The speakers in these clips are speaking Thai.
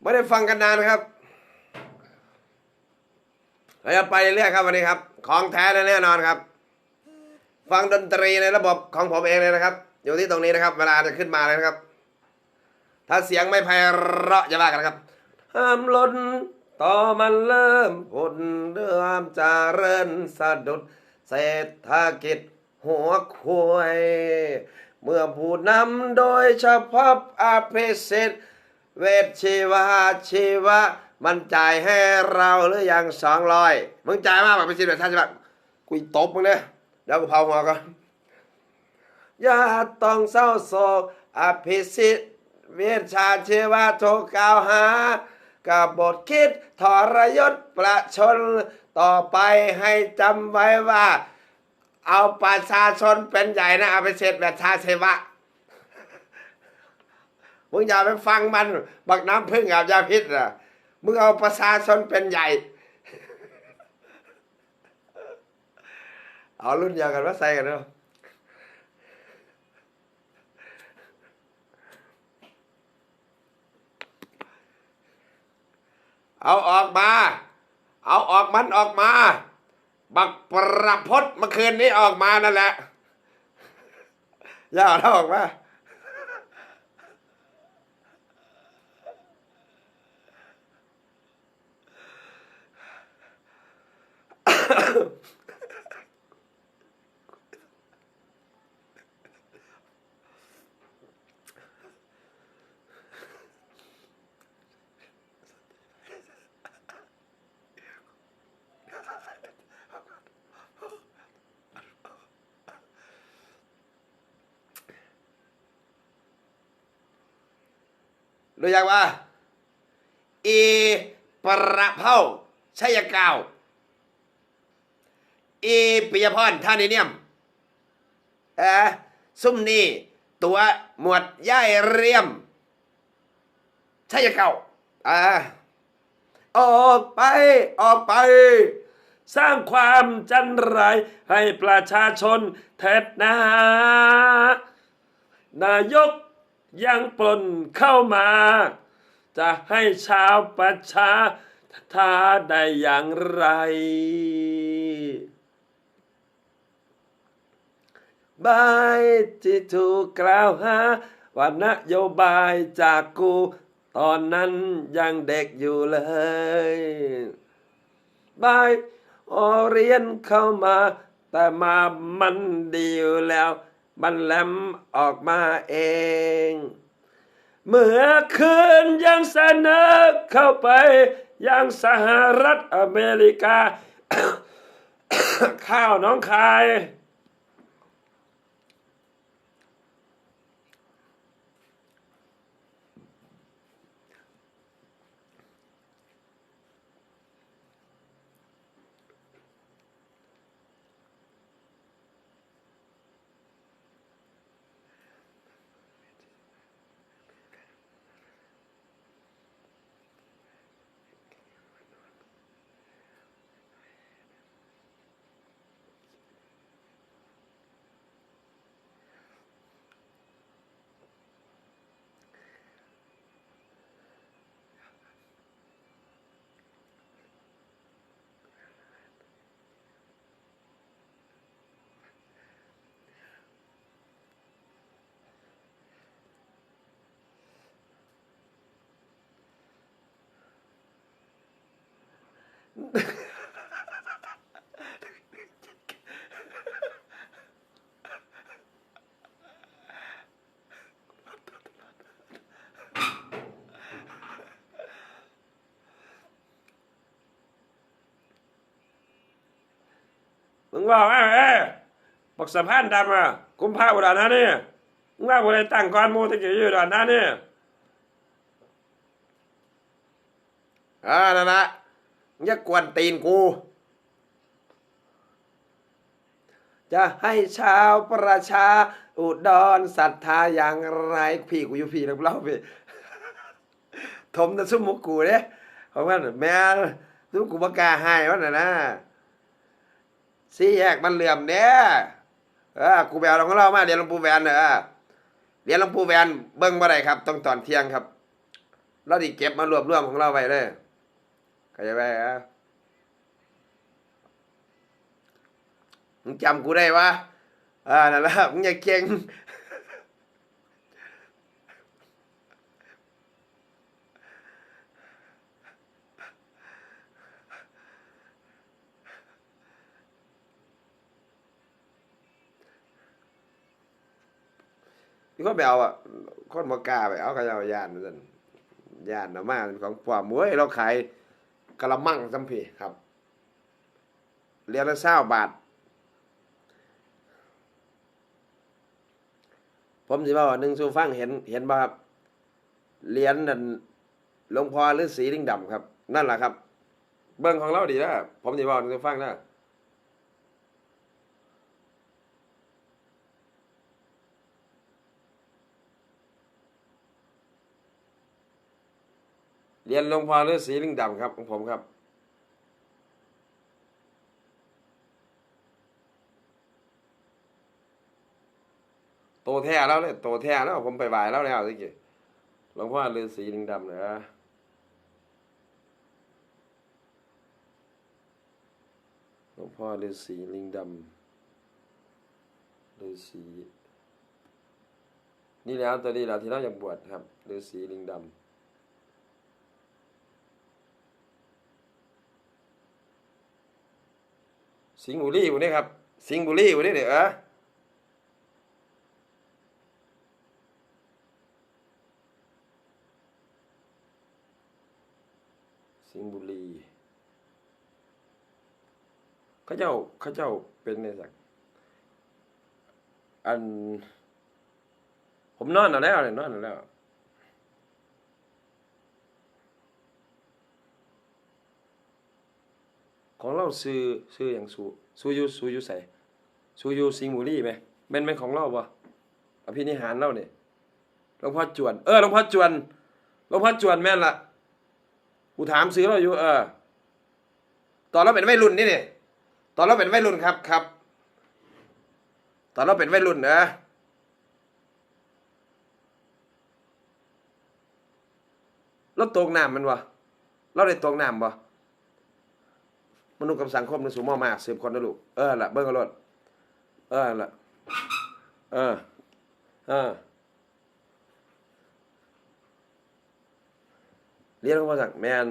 ไม่ได้ฟังกันนานครับเราจะไปเรื่อยครับวันนี้ครับ ของแท้แน่นอนครับ ฟังดนตรีในระบบของผมเองเลยนะครับ อยู่ที่ตรงนี้นะครับ เวลาจะขึ้นมาเลยนะครับ ถ้าเสียงไม่ไพเราะจะว่ากันครับห้ามลนต่อมันเริ่มผลเริ่มจะเริญสะดุดเศรษฐกิจหัวคุยเมื่อผู้นำโดยเฉพาะอาเพศิษ เวชชีวาชีวะ มันจ่ายให้เราหรือยังสองร้อยมึงจ่ายมากกว่าไปสิเวชชานใชีวะกูตบมึงเนี่ยเดี๋ยวกูเผาหัวก่อนอย่าต้องเศร้าโศกอภิสิทธิ์เวชชาชีวะโทกล่าวหากับบทคิดทรยศประชนต่อไปให้จำไว้ว่า เอาประชาชนเป็นใหญ่นะเอาไปเสร็จแบบชาชีวะ มึงอย่าไปฟังมัน บักน้ำพึ่งกับยาพิษอะมึงเอาประชาชนเป็นใหญ่ เอารุ่นเดียวกันมาใส่กันเนาะเอาออกมา เอาออกมันออกมา บักประพดเมื่อคืนนี้ออกมานั่นแหละ อย่าเอาเท่าออกมา รู้ยังว่าอีประเผาชัยกาว อีปิยพรท่านิเนียมเออซุ่มนี่ตัวหมวดย่ายเรียมใชัยเก่าอ่าออกไปออกไป สร้างความจันไรให้ประชาชนเถิดนานายกยังปลนเข้ามา จะให้ชาวประชาทาได้อย่างไร บายที่ถูกกล่าวหาว่านโยบายจากกู ตอนนั้นยังเด็กอยู่เลยบายออเรียนเข้ามา แต่มามันดีอยู่แล้ว มันแหลมออกมาเอง เมื่อคืนยังเสนอเข้าไปยังสหรัฐอเมริกา ข้าวน้องคาย มึงบอกว่าเอ้บอกสะพานดำอะกุมภาอุดรธานีมึงว่าบ่ได้ตั้งก่อนหมูตะกี้อยู่อุดรธานีอ่านั่นแหละ อย่ากวนตีนกู จะให้ชาวประชา อุดรศรัทธาอย่างไรพี่กูอยู่พี่แล้วเล่าพี่ถมแต่ซุ่มหมุกกูเด้เพราะว่าแม่ซุ่มกูบกล้าให้วะน่ะนะสี่แยกมันเหลื่อมเนี่ยเออกูไปเอาของเรามาเรียนหลวงปู่แวนเนอะเรียนหลวงปู่แวนเบิ้งบ่ได้ครับต้องตอนเที่ยงครับ เราดิเก็บมารวบรวมของเราไว้เลย เข้าใจไหมอะมึงจำกูได้วะอ่านั่นแหละมึงอย่าเก่งนี่ก็ไปเอาอะคนมากาไปเอาเขาจะเอายานนั่นยานนะมาของปลอมเว้ยเราขาย กระมังจำเพีครับเรียนละเศร้าบาท ผมสิว่าหนึ่งสูฟังเห็นเห็นบ่ครับเหรียญนั่นหลวงพ่อฤาษีลิงดำครับ นั่นแหละครับ เบิ้งของเราดีนะผมสิว่าหนึ่งสูฟังนะ เรียนหลวงพ่อฤาษีลิงดำครับของผมครับโตแท้แล้วเนี่ยโตแท้แล้วผมไปไหว้แล้วแล้วสิกี้หลวงพ่อฤาษีลิงดำเนอะหลวงพ่อฤาษีลิงดำฤาษีนี่แล้วตัวนี้แล้วที่เราอยากบวชครับฤาษีลิงดำ สิงห์บุรีวันนี้ครับ สิงห์บุรีวันนี้เด้อเออสิงห์บุรีเขาเจ้าเขาเจ้าเป็นในสักอัน ผมนอนเอาแล้วเนี่ยนอนเอาแล้ว ของเราซื้อซื้ออย่างสูสูยูสูยูใส่สูยูสิงห์บุรีไหมแม่นแม่นของเราบ่อภินิหารเราเนี่ยหลวงพ่อจวน เออหลวงพ่อจวนหลวงพ่อจวนแม่นละกูถามซื้อเราอยู่ เออ ตอนเราเป็นวัยรุ่นนี่เนี่ยตอนเราเป็นวัยรุ่นครับครับ ตอนเราเป็นวัยรุ่นนะเราตกน้ำมันวะเราได้ตกน้ำบ่ มนุษย์กับสังคมในสูงมากๆสืบคนนะลูกเออละเบิ้งเอารถเออละเออเออเรียนเขามาจากแมน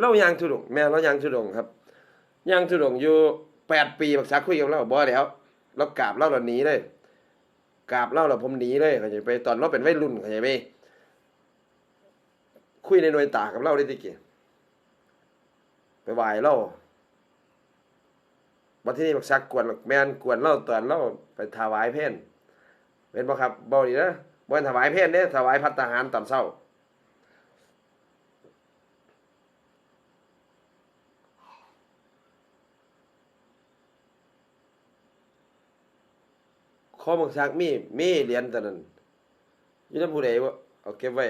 เรายางทุดงแม่เรายางทุดงค์ครับยางทุดงอยู่แปดปีบักษาคุยกับเราบ่แล้ว เรากราบเล่าเราหนีเลยกราบเล่าเราผมหนีเลยเขาใจไปตอนเราเป็นวัยรุ่นเขาใจไปคุยในหน่วยตากับเราได้ติเกียไปไหวเล่าวันที่นี่บักซักกวนแมนกวนเล่าตอนเล่าไปถวายเพนเป็นบ่ครับบ่ดีนะบ่ถวายเพนเนี่ยถวายพัตตาหารตอนเช้า ข้อบังซักมีมีเหรียญตอนนั้นอยี่น้ำผู้ใดวะเอาเก็บไว้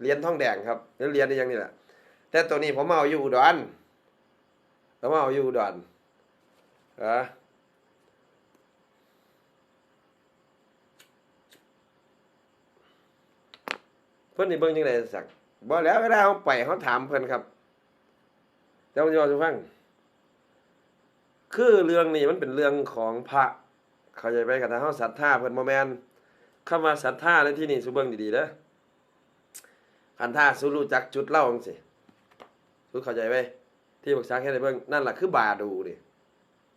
เหรียญทองแดงครับแล้วเหรียญนี่ยังนี่แหละแต่ตัวนี้ผมเอาอยู่อุดรผมเอาอยู่อุดรเออเพิ่นนี่เบิ่งจังไดสักบ่แล้วเวลาเขาไปเขาถามเพิ่อนครับเจ้าจะบอกให้ฟัง คือเรื่องนี้มันเป็นเรื่องของพระ เข้าใจไปกับทางเฮาศรัทธาเพิ่นบ่แม่นคำว่าศรัทธาในที่นี่สุเบิ่งดีๆเด้อคันท่าสุรู้จักจุดเล่าจังซี่สุเข้าใจไหมที่ปรึกษาแค่ได้เบิ่งนั่นล่ะคือบาดูนี่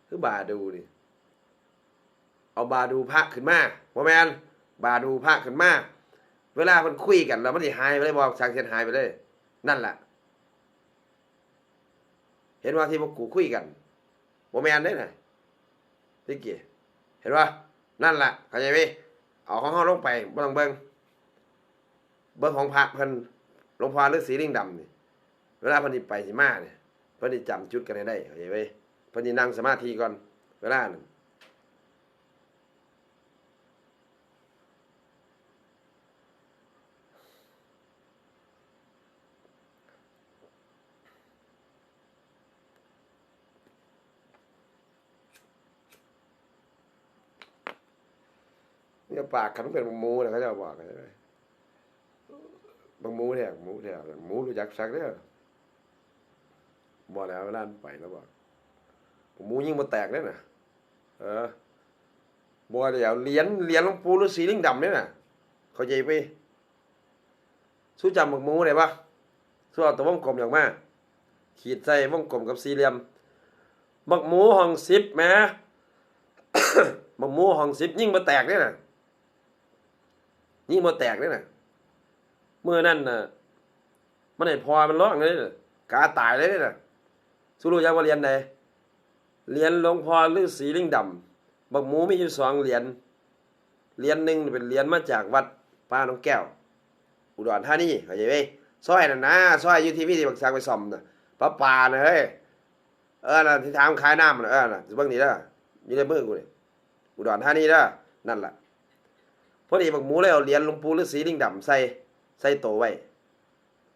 คือบาดูนี่เอาบาดูพระขึ้นมาบ่แม่นบาดูพระขึ้นมาเวลามันคุยกันแล้วมันสิหายไปเลยบ่สังเกตหายไปเลย นั่นล่ะเห็นว่าที่พวกกูคุยกันบ่แม่นเด้น่ะตะกี้เห็นว่านั่นแหละเข้าใจไหมเอาของเขาลงไปบ่ต้องเบิ่งเบิ่งของพระเพิ่นหลวงพ่อฤาษีลิงดำนี่เวลาเพิ่นสิไปสิมาเนี่ยเพิ่นสิจำจุดกันได้เข้าใจไหมเพิ่นสินั่งสมาธิก่อนเวลานั้น เนี่ยปากขันเป็นบักหมูนะเขาจะบอกใช่ไหมบักหมูเนี่ยหมูเนี่ยหมูรู้จักสักเด้อบอกแล้วเวลานไปแล้วบอกหมูยิ่งมาแตกเนี่ยนะเออบอกเดี๋ยวเหรียญเหรียญหลวงปู่ฤาษีลิงดำเนี่ยนะเขาใจไปสู้จำบักหมูได้ปะสู้เอาตัววงกลมอย่างมากขีดใส่วงกลมกับสี่เหลี่ยม บักหมูห้องสิบแหม่บักหมูห้องสิบยิ่งมาแตกเนี่ยนะ ยิ่มาแตกเนี่ยนะเมื่อนั่นน่ะมันไอ้พอมันร้องเลยน่ะกาตายเลยเนี่ยนะสู้รู้ยังว่าเรียนใดเรียนหลวงพ่อฤาษีลิงดำบักหมูมีอยู่สองเหรียญเหรียญหนึ่งเป็นเหรียญมาจากวัดป้าน้องแก้ว อุดรธานีเข้าใจไหมซอยน่ะนะซอยอยู่ที่พี่ที่บักสักไปซ่อมน่ะปลาปลาน่ะเฮ้ยเออน่ะที่ทางขายน้ำน่ะเออน่ะเบิ่งนี่เด้อยู่ในมือกูนี่อุดรธานีเด้อนั่นแหละ พอดีบักหมูเลยเอาเหรียญหลวงปู่ฤาษีลิงดำใส่ใส่โตไว้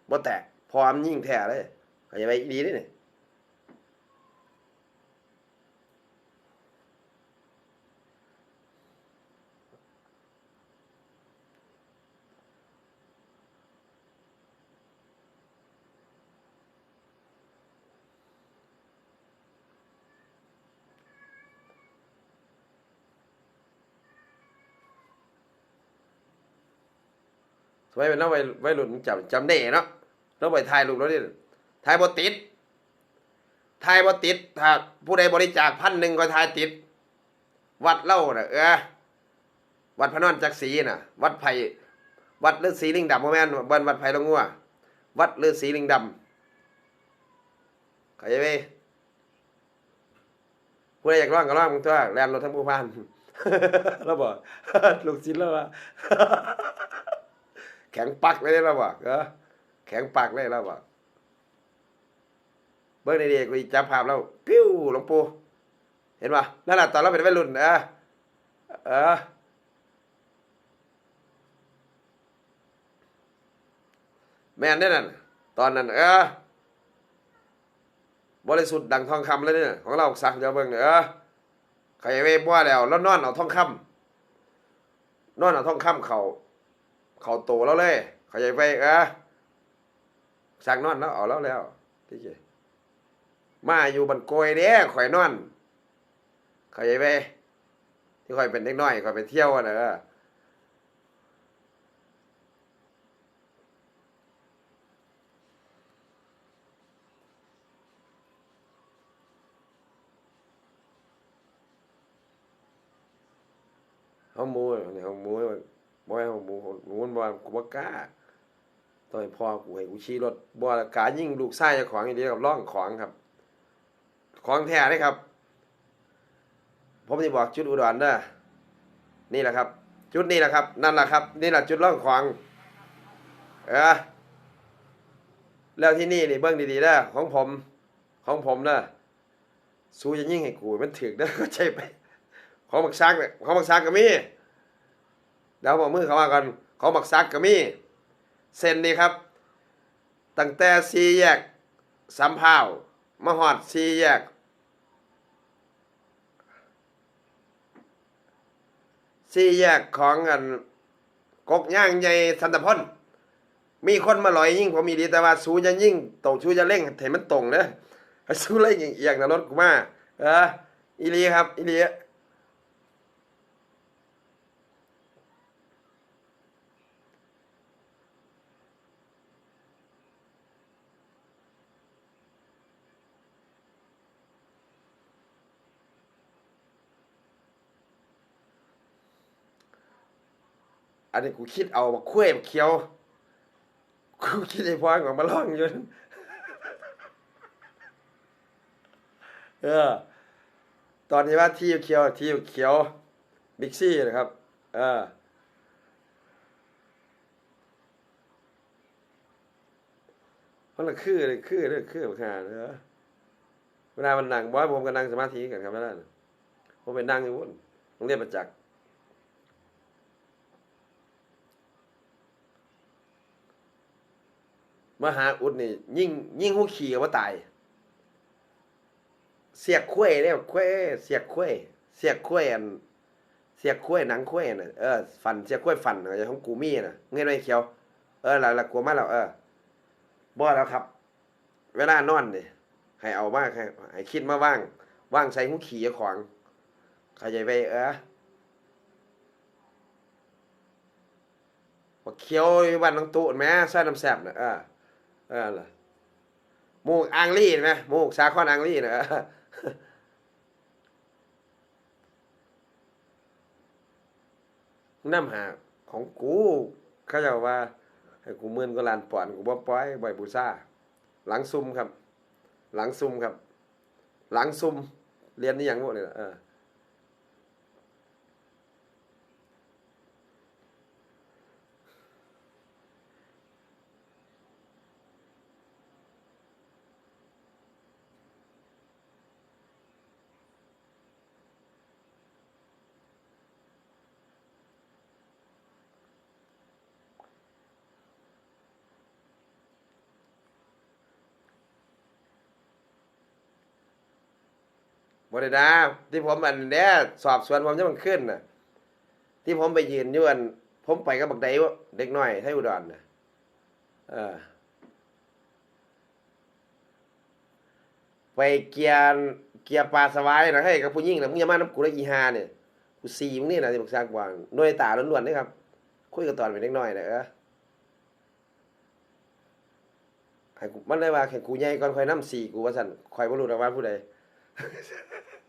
บ่แตกพร้อมยิ่งแท้เลยเข้าใจไหมอีดีนี่นี่ส มัยเป็นน้องวัยวัยรุ่นจำจำได้เนาะเราไปถ่ายรูปแล้วนี่ถ่ายบ่ติดถ่ายบ่ติดถ้าผู้ใดบริจาคพันหนึ่งก็ถ่ายติด วัดเล่าน่ะเออวัดพระนอนจักรีน่ะ วัดไผ่วัดฤาษีลิงดำบ่แมนบ้านวัดไผ่ลงงัววัดฤาษีลิงดำเข้าใจไหมผู้ใดอยากร้องก็ร้องมึงตัวแลนรถทั้งผู้พันเราบอกลูกศิษย์แล้วว่า แข็งปักเลยเราบอกเออแข็งปักเลยเราบอกเบิ้งในเด็กกูจับภาพแล้วปิ้วหลวงปู่เห็นป่ะนั่นแหละตอนเราเป็นวัยรุ่นเออเออแม่นเนี่ยนั่นตอนนั้น เออบริสุทธิ์ดังทองคำเลยเนี่ยของเราสักเดี๋ยวเบิ่งเออใครไม่บ้าแล้วแล้วนอนเอาทองคำนอนเอาทองคำเขา เขาโตแล้วเลย เขาใหญ่ไปเออสั่งนอนแล้วเอาแล้วแล้วที่เจมาอยู่บันโกยเด้ข่อยนอน เขาใหญ่ไปที่ข่อยเป็นเด็กน้อยข่อยไปเที่ยวนะเออเขามูเนี่ยเขาหมู บ่ให้เขาหมูหมูมันบ่กูบ่กล้าต้องให้พ่อกูให้กูขี่รถบ่ละกายิ่งลูกชายเจ้าของอย่างเดียวกับร่องของครับ ของแท้เลยครับ ผมจะบอกจุดอุดรเด้อนี่แหละครับ จุดนี้แหละครับ นั่นแหละครับ นี่แหละจุดร่องของเออแล้วที่นี่นี่เบิ้งดีๆเด้อของผม ของผมเด้อสู้จะยิ่งให้กูมันถึกเด้อก็ใช่ไป ของบักซักเนี่ยของบักซักก็มี เดี๋ยวบอมือเขามาก่อนของบักซักก็มีเส้นนี้ครับ ตั้งแต่สี่แยกสามพาวมาหอดสี่แยกสี่แยกของอันกกย่างใหญ่สันตพลมีคนมาลอยยิ่งผมมีดีแต่ว่าสูจะยิ่งตรงชูจะเร่งเห็นมันตรงเนอะให้สู้เร่งเอียงนะรถกูมาเอออีลีครับอีลี อันนี้กูคิดเอามาคุ้ยมาเคี้ยว กูคิดไอ้พวกของมาล่องอยู่นั่นเออ ตอนที่ว่าที่เขียวที่เขียวบิ๊กซี่นะครับ เออเพราะละคือเลยคือเลยคือบักหาเนอะเวลามันนั่งบอยผมก็นั่งสมาธิกันครับนั่นผมไปนั่งอยู่บนโรงเรียนประจักษ์ มหาอุดนี่ยิ่งยิ่งหูขี่กับว่าตาย เสียกคุ้ยเนี่ยคุ้ยเสียกคุ้ยเสียกคุ้ยอันเสียกล้ยหนังกล้ยน่ะเออฟันเสียกล้ยฟันน่ะอย่างของกูมีน่ะเงินไว้เขียว เออแล้วแล้วกลัวมาแล้วเออบ่แล้วครับ เวลานอนนี่ยให้เอามาให้ให้คิดมาว่าง ว่างใส่หูขี่ของเข้าใจไปเออบักเขียวอยู่บ้านน้องตู่แหม่ใส่น้ำแซ่บน่ะเออ เออล่ะหมูกอ่างลี่ไหมหมูกสาคอนอ่างลี่นะน้ำหาของกูเขาจะว่าให้กูหมื่นก็ลานปอนกูบ่ปล่อยบ่อยบูซ่าหลังซุ่มครับ หลังซุ่มครับ หลังซุ่มเรียนนี่ยังพวกนี้ล่ะเออ บ่ได้ดาที่ผมอันเนี้ยสอบสวนผมจะมันขึ้นน่ะ ที่ผมไปยืนอยู่อันผมไปกับบักไดวะเด็กน้อยไทยอุดรน่ะเออไปเกียร์เกียร์ปลาสวายนะให้กับผู้หญิงนะมึงอย่ามาน้ำกูได้อีหาเนี่ยกูซีมึงนี่นะที่บอกสร้างกวางน่วยตาล้วนๆนี่ครับ คุยกันตอนเป็นเด็กน้อยนะเออให้กูมันเลยว่าแข่งกูใหญ่ก่อนคอยน้ำสี่กูว่าสั่นคอยบ่รู้ดอกว่าผู้ใด ハハハ。